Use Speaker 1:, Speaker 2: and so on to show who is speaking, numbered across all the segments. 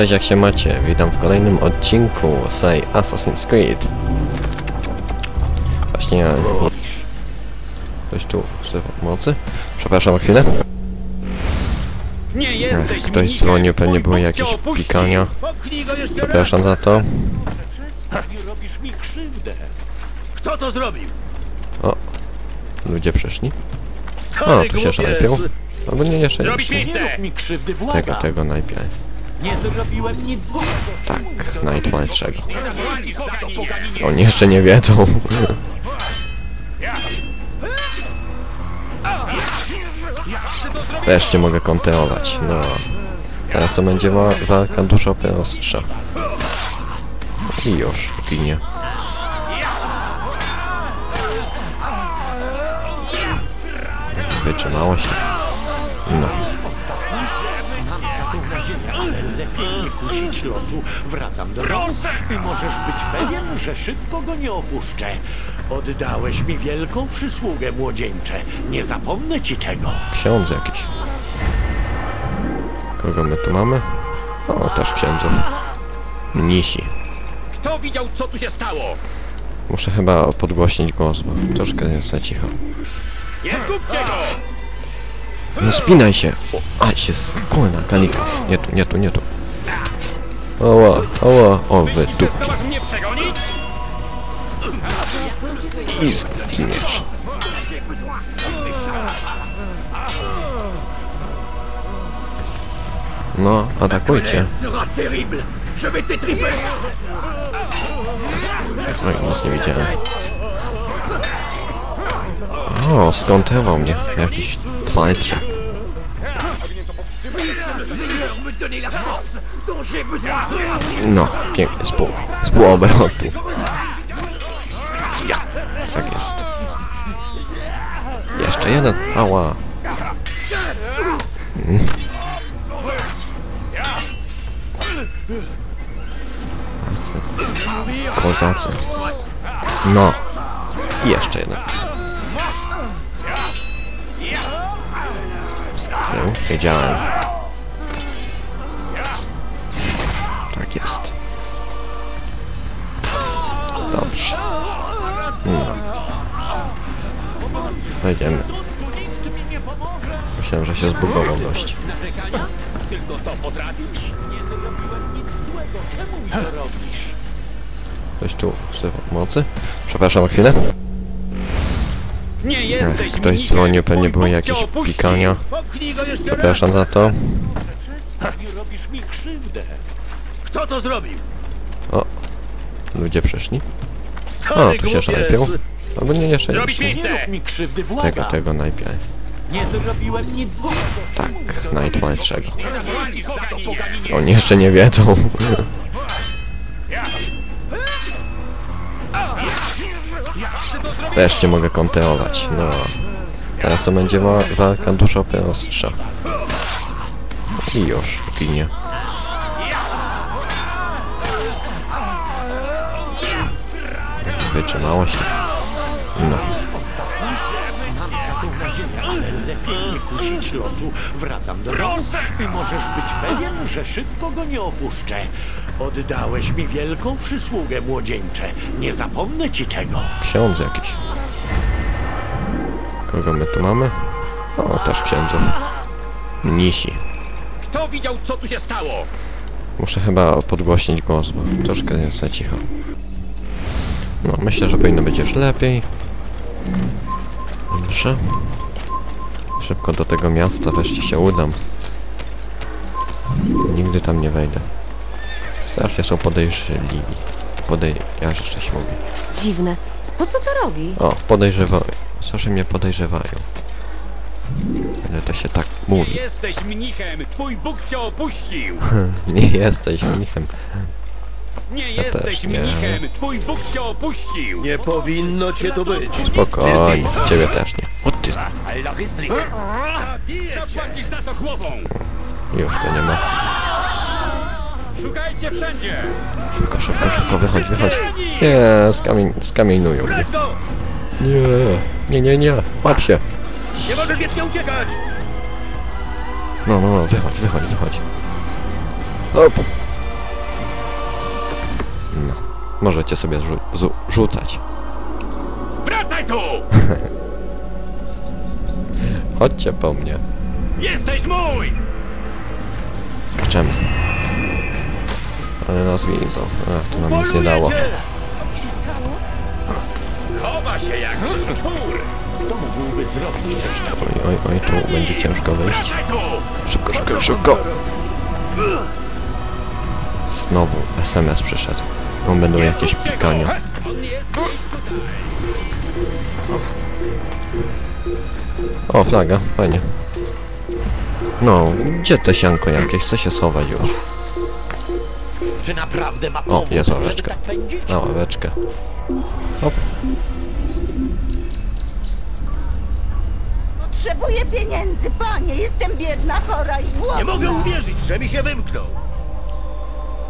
Speaker 1: Cześć, jak się macie? Witam w kolejnym odcinku z Assassin's Creed. Właśnie ja... Ktoś tu wzywa pomocy? Przepraszam o chwilę. Ech, ktoś dzwonił, pewnie były jakieś pikania. Przepraszam za to.
Speaker 2: Kto to zrobił?
Speaker 1: Ludzie przyszli. O, tu się szarpią. Albo nie, jeszcze nie. Tego, tego najpierw.
Speaker 2: Nie zrobiłem nic.
Speaker 1: Tak, najtwardszego. Oni jeszcze nie wiedzą. Wreszcie mogę konterować, no. Teraz to będzie wa walka dużo prostsza. I już, ginie. Wytrzymałość. No.
Speaker 3: Ale lepiej nie kusić losu. Wracam do domu i możesz być pewien, że szybko go nie opuszczę. Oddałeś mi wielką przysługę, młodzieńcze. Nie zapomnę ci tego.
Speaker 1: Ksiądz jakiś. Kogo my tu mamy? O, też księdzów. Mnisi.
Speaker 2: Kto widział, co tu się stało?
Speaker 1: Muszę chyba podgłośnić głos, bo troszkę jest za cicho.
Speaker 2: Nie zgubcie go!
Speaker 1: No spinaj się! O, a się skurna, kanika. Nie tu, nie tu, nie tu. Oła, oła, o wy
Speaker 2: przegonić?
Speaker 1: I zginiesz. No, atakujcie. Oj, nic nie widziałem. O, skątewał mnie. Jakiś
Speaker 2: besoin!
Speaker 1: No, pięknie, z pół. Ja, tak jest. Jeszcze jeden. Ała. Mm. Kozacy. No. I jeszcze jeden. Wiedziałem. Tak jest. Dobrze. No. Wejdziemy. Myślałem, że się zbugował gość.
Speaker 2: Tylko to potrafisz?
Speaker 1: Ktoś tu wzywa pomocy? Przepraszam o chwilę.
Speaker 2: Nie jesteś
Speaker 1: ktoś dzwonił, pewnie były jakieś pikania. Przepraszam za to.
Speaker 2: Kto to zrobił?
Speaker 1: Ludzie przyszli. O, tu się szarpią. Albo nie, jeszcze nie Tego, tego najpierw.
Speaker 3: Nie zrobiłem nic złego.
Speaker 1: Tak, najtwardszego. Oni jeszcze nie wiedzą. Wreszcie mogę konterować, no. Teraz to będzie wa walka dużo prostsza. I już, ginie. No.
Speaker 3: Ale lepiej nie kusić losu. Wracam do domu i możesz być pewien, że szybko go nie opuszczę. Oddałeś mi wielką przysługę, młodzieńcze. Nie zapomnę ci tego.
Speaker 1: Ksiądz jakiś. Kogo my tu mamy? O, też księdzów. Mnisi.
Speaker 2: Kto widział, co tu się stało?
Speaker 1: Muszę chyba podgłośnić głos, bo troszkę jest za cicho. No, myślę, że powinno być już lepiej. Dobrze. Szybko do tego miasta wreszcie się udam. Nigdy tam nie wejdę. Strasznie są podejrzliwi. Podej... Ja jeszcze się mówię.
Speaker 4: Dziwne. Po co to robi?
Speaker 1: O, podejrzewają. Strasznie mnie podejrzewają. Ale to się tak
Speaker 2: Nie
Speaker 1: mówi.
Speaker 2: jesteś mnichem. Twój Bóg cię opuścił.
Speaker 1: Nie jesteś mnichem.
Speaker 2: Nie
Speaker 1: Ja
Speaker 2: jesteś
Speaker 1: też nie.
Speaker 2: mnichem. Twój Bóg cię opuścił.
Speaker 5: Nie powinno cię tu być.
Speaker 1: Spokojnie. Ciebie też nie. O ty.
Speaker 2: Zapłacisz za to głową.
Speaker 1: Już go nie ma.
Speaker 2: Szukajcie wszędzie.
Speaker 1: Szybko, szybko, szybko, wychodź, wychodź. Nie, skamień, skamieniują mnie. Nie, nie, nie, nie, łap się.
Speaker 2: Nie możesz wiecznie uciekać!
Speaker 1: No, no, no, wychodź, wychodź, wychodź. Op. No, możecie sobie rzu rzu rzucać.
Speaker 2: Wracaj tu!
Speaker 1: Chodźcie po mnie.
Speaker 2: Jesteś mój!
Speaker 1: Skaczemy. Ale nas widzą. Ach, to nam nic nie dało.
Speaker 2: Chowa się jak kur!
Speaker 3: To mógłby zrobić coś takiego.
Speaker 1: Oj, oj, oj, tu będzie ciężko
Speaker 2: tu!
Speaker 1: Szybko, szybko, szybko! Znowu SMS przyszedł. No będą jakieś pikania. O, flaga, fajnie. No, gdzie te sianko jakieś? Chcę się schować już.
Speaker 2: Czy naprawdę ma
Speaker 1: O, jest ławeczka.
Speaker 2: tak?
Speaker 1: Na ławeczkę. Hop.
Speaker 6: Potrzebuję pieniędzy, panie. Jestem biedna, chora i głodna.
Speaker 2: Nie mogę uwierzyć, że mi się wymknął.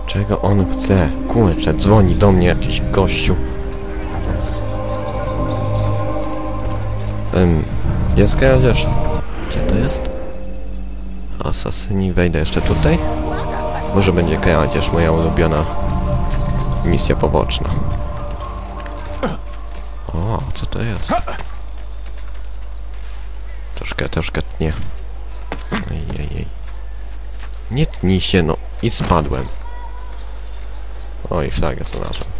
Speaker 1: Czego on chce? Kurczę, dzwoni do mnie jakiś gościu. Ym, jest kradzież? Gdzie to jest? Asasyni, wejdę jeszcze tutaj? Może będzie kradzież, moja ulubiona misja poboczna. O, co to jest? Troszkę, troszkę tnie. Ojej. Nie tnij się, no. I spadłem. Oj, flagę znalazłem.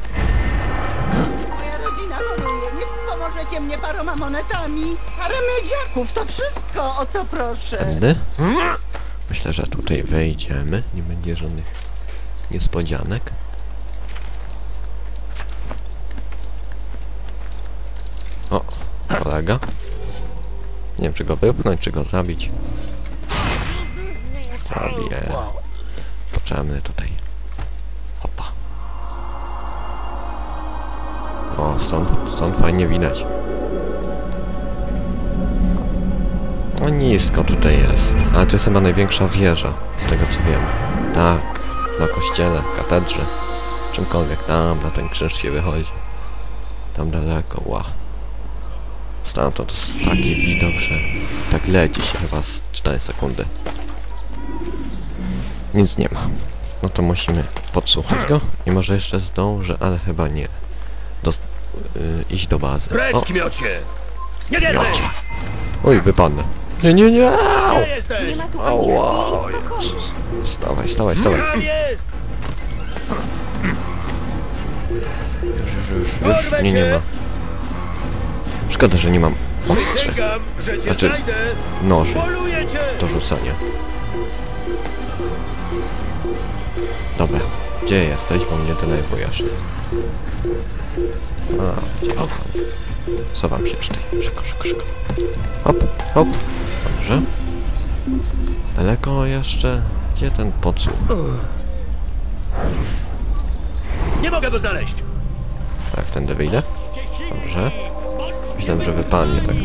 Speaker 6: Moja rodzina choruje. Nie pomożecie mnie paroma monetami. Parę miedziaków, to wszystko, o co proszę.
Speaker 1: Tędy? Myślę, że tutaj wejdziemy. Nie będzie żadnych niespodzianek. O, kolega. Nie wiem, czy go wypchnąć, czy go zabić. Zabiję. Poczemy tutaj. Hopa. O, stąd, stąd fajnie widać. No nisko tutaj jest. Ale to jest chyba największa wieża, z tego co wiem. Tak, na kościele, katedrze, czymkolwiek. Tam, na ten krzyż się wychodzi. Tam daleko, ła. Stamtąd jest taki widok, że tak leci się chyba z 4 sekundy. Nic nie ma. No to musimy podsłuchać go i może jeszcze zdążę, ale chyba nie. Dost yy, iść do bazy.
Speaker 2: Precz! Nie!
Speaker 1: Miocie. Oj, wypadnę. Nie, nie, nie!
Speaker 4: Tu
Speaker 1: Ała, wstawaj.
Speaker 2: Tam jest!
Speaker 1: Już, już, już, już. Nie, nie ma. Szkoda, że nie mam
Speaker 2: cię
Speaker 1: Znaczy- noży do rzucania. Dobra, gdzie jesteś, bo mnie denerwujesz. A, gdzie? O, Zowam się tutaj. Szybko, szybko, szybko. Hop, hop. Dobrze. Daleko jeszcze? Gdzie ten podsłuch?
Speaker 2: Nie mogę go znaleźć!
Speaker 1: Tak, tędy wyjdę. Dobrze. Myślałem, że wypadnie tak.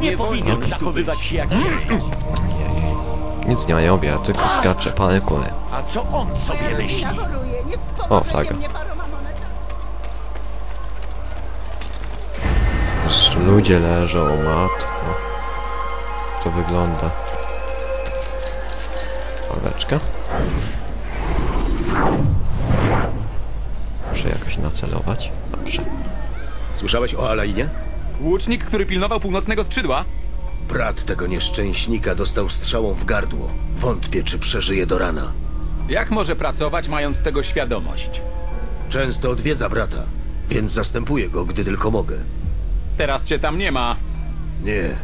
Speaker 3: Nie
Speaker 2: powinien zachowywać się jak.
Speaker 1: Nic nie robię, tylko skaczę, palę kulę.
Speaker 2: A co on sobie myśli?
Speaker 1: O, flaga. Aż Ludzie leżą, matko. To wygląda. Ławeczka. Jakoś nacelować. Dobrze.
Speaker 5: Słyszałeś o Alainie?
Speaker 7: Łucznik, który pilnował północnego skrzydła?
Speaker 5: Brat tego nieszczęśnika dostał strzałą w gardło. Wątpię, czy przeżyje do rana.
Speaker 7: Jak może pracować, mając tego świadomość?
Speaker 5: Często odwiedza brata, więc zastępuję go, gdy tylko mogę.
Speaker 7: Teraz cię tam nie ma.
Speaker 5: Nie,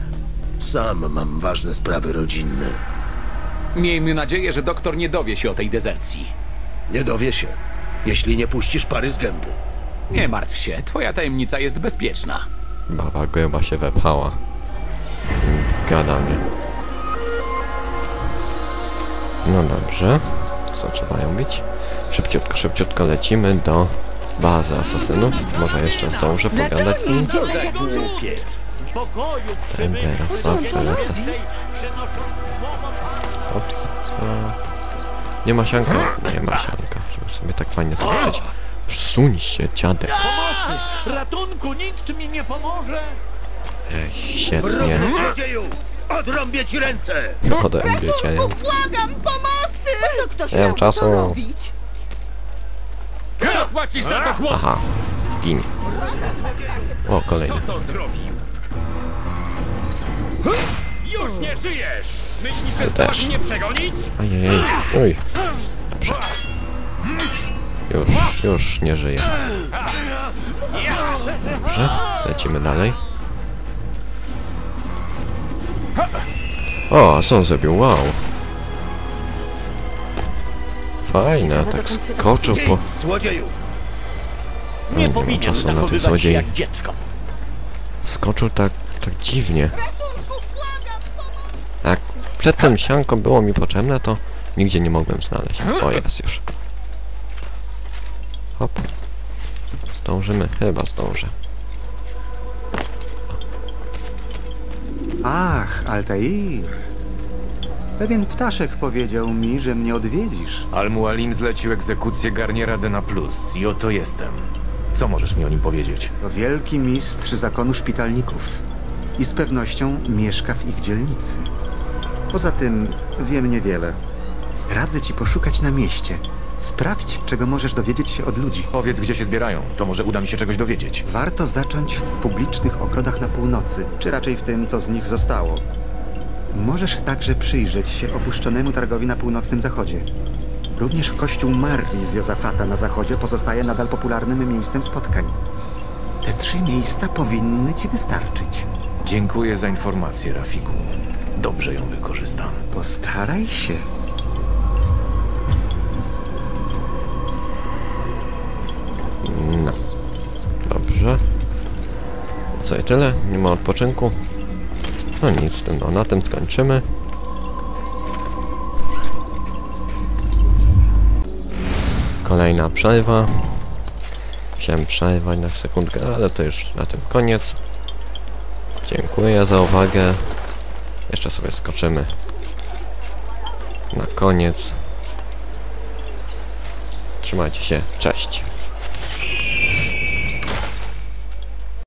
Speaker 5: sam mam ważne sprawy rodzinne.
Speaker 7: Miejmy nadzieję, że doktor nie dowie się o tej dezercji.
Speaker 5: Nie dowie się, jeśli nie puścisz pary z gęby.
Speaker 7: Nie martw się, twoja tajemnica jest bezpieczna.
Speaker 1: Baba gęba się wepchała. Gadanie. No dobrze. Co trzeba robić? Szybciutko, szybciutko lecimy do bazy asasynów. Może jeszcze zdążę pogadać z nim. Ten teraz, dobrze, lecę. Ops, co? Nie ma sianka. Nie ma sianka, żeby sobie tak fajnie skoczyć. Suń się, dziadek.
Speaker 3: pomocy! Ratunku, nikt mi nie pomoże!
Speaker 1: Ej, świetnie.
Speaker 2: Odrąbię ci ręce!
Speaker 1: Odrębię cię.
Speaker 6: Błagam, pomocy! Ktoś
Speaker 1: Nie mam czasu.
Speaker 6: to robić?
Speaker 2: Kto płacisz za to chłop?
Speaker 1: Aha. Gin. O, kolejny.
Speaker 2: Już nie żyjesz!
Speaker 1: Ty też. Ajajaj. Uj. Dobrze. Już, już nie żyje. Dobrze, lecimy dalej. O, co on zrobił? Wow. Fajne, tak skoczył po... Nie
Speaker 2: Nie
Speaker 1: ma
Speaker 2: powinien
Speaker 1: czasu na tych złodziei. Skoczył tak, tak dziwnie. Przedtem sianko było mi potrzebne, to nigdzie nie mogłem znaleźć. O, jest już. Hop. Zdążymy? Chyba zdążę.
Speaker 8: Ach, Altair. Pewien ptaszek powiedział mi, że mnie odwiedzisz.
Speaker 9: Al-Mualim zlecił egzekucję Garniera Dena Plus i oto jestem. Co możesz mi o nim powiedzieć?
Speaker 8: To wielki mistrz zakonu szpitalników. I z pewnością mieszka w ich dzielnicy. Poza tym wiem niewiele. Radzę ci poszukać na mieście. Sprawdź, czego możesz dowiedzieć się od ludzi.
Speaker 9: Powiedz, gdzie się zbierają, to może uda mi się czegoś dowiedzieć.
Speaker 8: Warto zacząć w publicznych ogrodach na północy, czy raczej w tym, co z nich zostało. Możesz także przyjrzeć się opuszczonemu targowi na północnym zachodzie. Również kościół Marli z Jozafata na zachodzie pozostaje nadal popularnym miejscem spotkań. Te trzy miejsca powinny ci wystarczyć.
Speaker 9: Dziękuję za informację, Rafiku. Dobrze ją wykorzystam.
Speaker 8: Postaraj się.
Speaker 1: No. Dobrze. Co i tyle? Nie ma odpoczynku? No nic, no na tym skończymy. Kolejna przerwa. Chciałem przerwać na sekundkę, ale to już na tym koniec. Dziękuję za uwagę. Jeszcze sobie skoczymy. Na koniec. Trzymajcie się. Cześć.